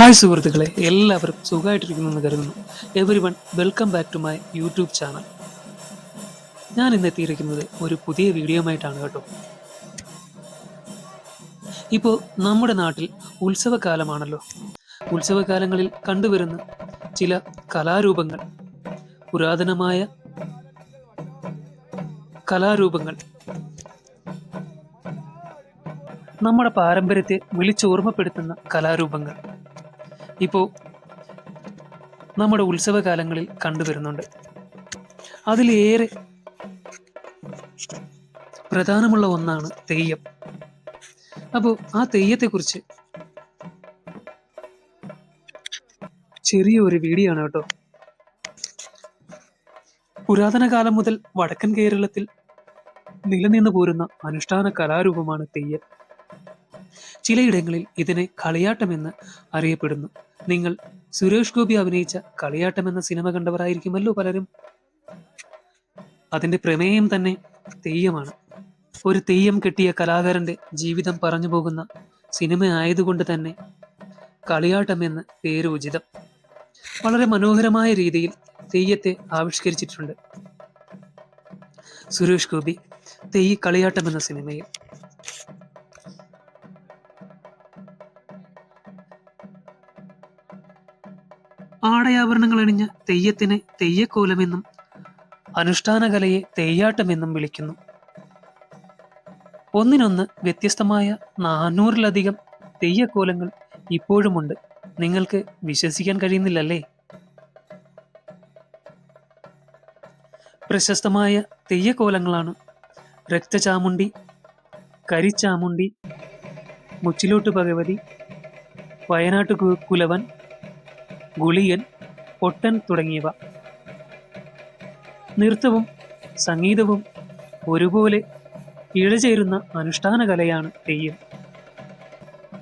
Hi സുഹൃത്തുക്കളെ എല്ലാവരും സുഖമായിട്ടിരിക്കുന്നെന്ന് കരുതുന്നു. Every one welcome back to my YouTube channel. ഞാൻ ഇന്ന് എത്തിയിരിക്കുന്നത് ഒരു പുതിയ വീഡിയോയുമായിട്ടാണ് കേട്ടോ. ഇപ്പോൾ നമ്മുടെ നാട്ടിൽ ഉത്സവകാലമാണല്ലോ. ഉത്സവകാലങ്ങളിൽ കണ്ടുവരുന്ന ചില കലാരൂപങ്ങൾ പുരാതനമായ കലാരൂപങ്ങൾ നമ്മുടെ പാരമ്പര്യത്തെ വിളിച്ചോർമ്മപ്പെടുത്തുന്ന കലാരൂപങ്ങൾ. ഇപ്പോൾ നമ്മുടെ ഉത്സവകാലങ്ങളിൽ കണ്ടുവരുന്നുണ്ട് അതിലേറെ പ്രധാനമുള്ള ഒന്നാണ് തെയ്യം. അപ്പോൾ ആ തെയ്യത്തെക്കുറിച്ച് ചെറിയൊരു വീഡിയോ ആണ് കേട്ടോ. പുരാതന കാലം മുതൽ വടക്കൻ കേരളത്തിൽ നിലനിന്നു പോരുന്ന അനുഷ്ഠാന കലാരൂപമാണ് തെയ്യം. ചിലയിടങ്ങളിൽ ഇതിനെ കളിയാട്ടമെന്ന് അറിയപ്പെടുന്നു. നിങ്ങൾ സുരേഷ് ഗോപി അഭിനയിച്ച കളിയാട്ടം എന്ന സിനിമ കണ്ടവരായിരിക്കുമല്ലോ പലരും. അതിന്റെ പ്രമേയം തന്നെ തെയ്യമാണ്. ഒരു തെയ്യം കെട്ടിയ കലാകാരന്റെ ജീവിതം പറഞ്ഞു പോകുന്ന സിനിമ ആയതുകൊണ്ട് തന്നെ കളിയാട്ടം എന്ന് പേര് ഉചിതം വളരെ മനോഹരമായ രീതിയിൽ തെയ്യത്തെ ആവിഷ്കരിച്ചിട്ടുണ്ട്. സുരേഷ് ഗോപി തെയ്യ കളിയാട്ടം എന്ന സിനിമയിൽ ആടയാഭരണങ്ങൾ അണിഞ്ഞ തെയ്യത്തിനെ തെയ്യക്കോലമെന്നും അനുഷ്ഠാന കലയെ തെയ്യാട്ടമെന്നും വിളിക്കുന്നു. ഒന്നിനൊന്ന് വ്യത്യസ്തമായ നാനൂറിലധികം തെയ്യക്കോലങ്ങൾ ഇപ്പോഴുമുണ്ട്. നിങ്ങൾക്ക് വിശ്വസിക്കാൻ കഴിയുന്നില്ലല്ലേ? പ്രശസ്തമായ തെയ്യക്കോലങ്ങളാണ് രക്തചാമുണ്ടി കരിച്ചാമുണ്ടി മുച്ചിലോട്ട് ഭഗവതി വയനാട്ടു കുലവൻ ഗുളിയൻ പൊട്ടൻ തുടങ്ങിയവ. നൃത്തവും സംഗീതവും ഒരുപോലെ ഇഴചേരുന്ന അനുഷ്ഠാന കലയാണ് തെയ്യം.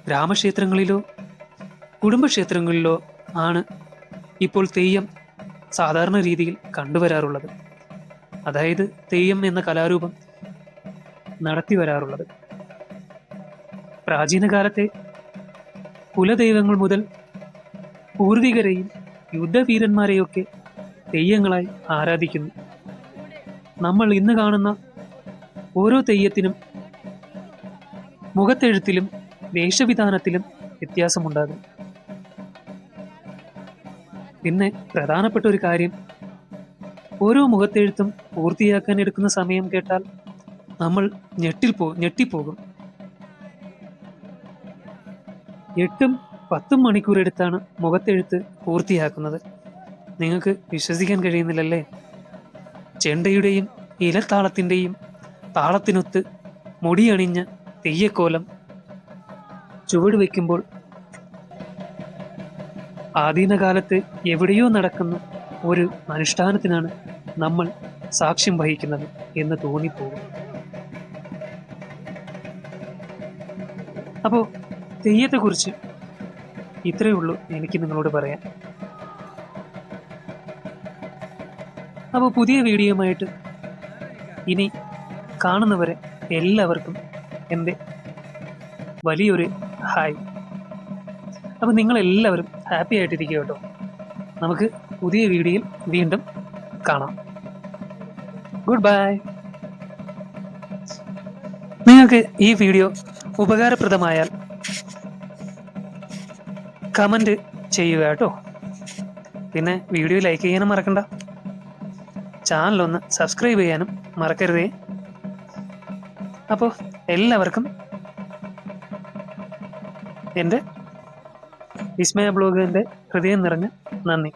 ഗ്രാമക്ഷേത്രങ്ങളിലോ കുടുംബക്ഷേത്രങ്ങളിലോ ആണ് ഇപ്പോൾ തെയ്യം സാധാരണ രീതിയിൽ കണ്ടുവരാറുള്ളത്. അതായത് തെയ്യം എന്ന കലാരൂപം നടത്തി വരാറുള്ളത് പ്രാചീന കാലത്തെ കുലദൈവങ്ങൾ മുതൽ പൂർവികരെയും യുദ്ധവീരന്മാരെയൊക്കെ തെയ്യങ്ങളായി ആരാധിക്കുന്നു. നമ്മൾ ഇന്ന് കാണുന്ന ഓരോ തെയ്യത്തിനും മുഖത്തെഴുത്തിലും വേഷവിധാനത്തിലും വ്യത്യാസമുണ്ടാകും. പിന്നെ പ്രധാനപ്പെട്ട ഒരു കാര്യം ഓരോ മുഖത്തെഴുത്തും പൂർത്തിയാക്കാൻ എടുക്കുന്ന സമയം കേട്ടാൽ നമ്മൾ ഞെട്ടിൽ പോ ഞെട്ടിപ്പോകും. എട്ടും പത്തും മണിക്കൂർ എടുത്താണ് മുഖത്തെഴുത്ത് പൂർത്തിയാക്കുന്നത്. നിങ്ങൾക്ക് വിശ്വസിക്കാൻ കഴിയുന്നില്ലല്ലേ? ചെണ്ടയുടെയും ഇലത്താളത്തിന്റെയും താളത്തിനൊത്ത് മുടിയണിഞ്ഞ തെയ്യക്കോലം ചുവട് വയ്ക്കുമ്പോൾ ആധീനകാലത്ത് എവിടെയോ നടക്കുന്ന ഒരു അനുഷ്ഠാനത്തിനാണ് നമ്മൾ സാക്ഷ്യം വഹിക്കുന്നത് എന്ന് തോന്നിപ്പോകും. അപ്പോൾ തെയ്യത്തെക്കുറിച്ച് ഇത്രയേ ഉള്ളൂ എനിക്ക് നിങ്ങളോട് പറയാൻ. അപ്പോൾ പുതിയ വീഡിയോയുമായിട്ട് ഇനി കാണുന്നവരെ എല്ലാവർക്കും എന്റെ വലിയൊരു ഹായ്. അപ്പോൾ നിങ്ങളെല്ലാവരും ഹാപ്പി ആയിട്ടിരിക്കുക കേട്ടോ. നമുക്ക് പുതിയ വീഡിയോയിൽ വീണ്ടും കാണാം. ഗുഡ് ബൈ നിങ്ങൾക്ക് ഈ വീഡിയോ ഉപകാരപ്രദമായാൽ കമന്റ് ചെയ്യുക കേട്ടോ. പിന്നെ വീഡിയോ ലൈക്ക് ചെയ്യാനും മറക്കണ്ട. ചാനലൊന്ന് സബ്സ്ക്രൈബ് ചെയ്യാനും മറക്കരുതേ. അപ്പോൾ എല്ലാവർക്കും എന്റെ വിസ്മയ ബ്ലോഗിന്റെ ഹൃദയം നിറഞ്ഞ നന്ദി.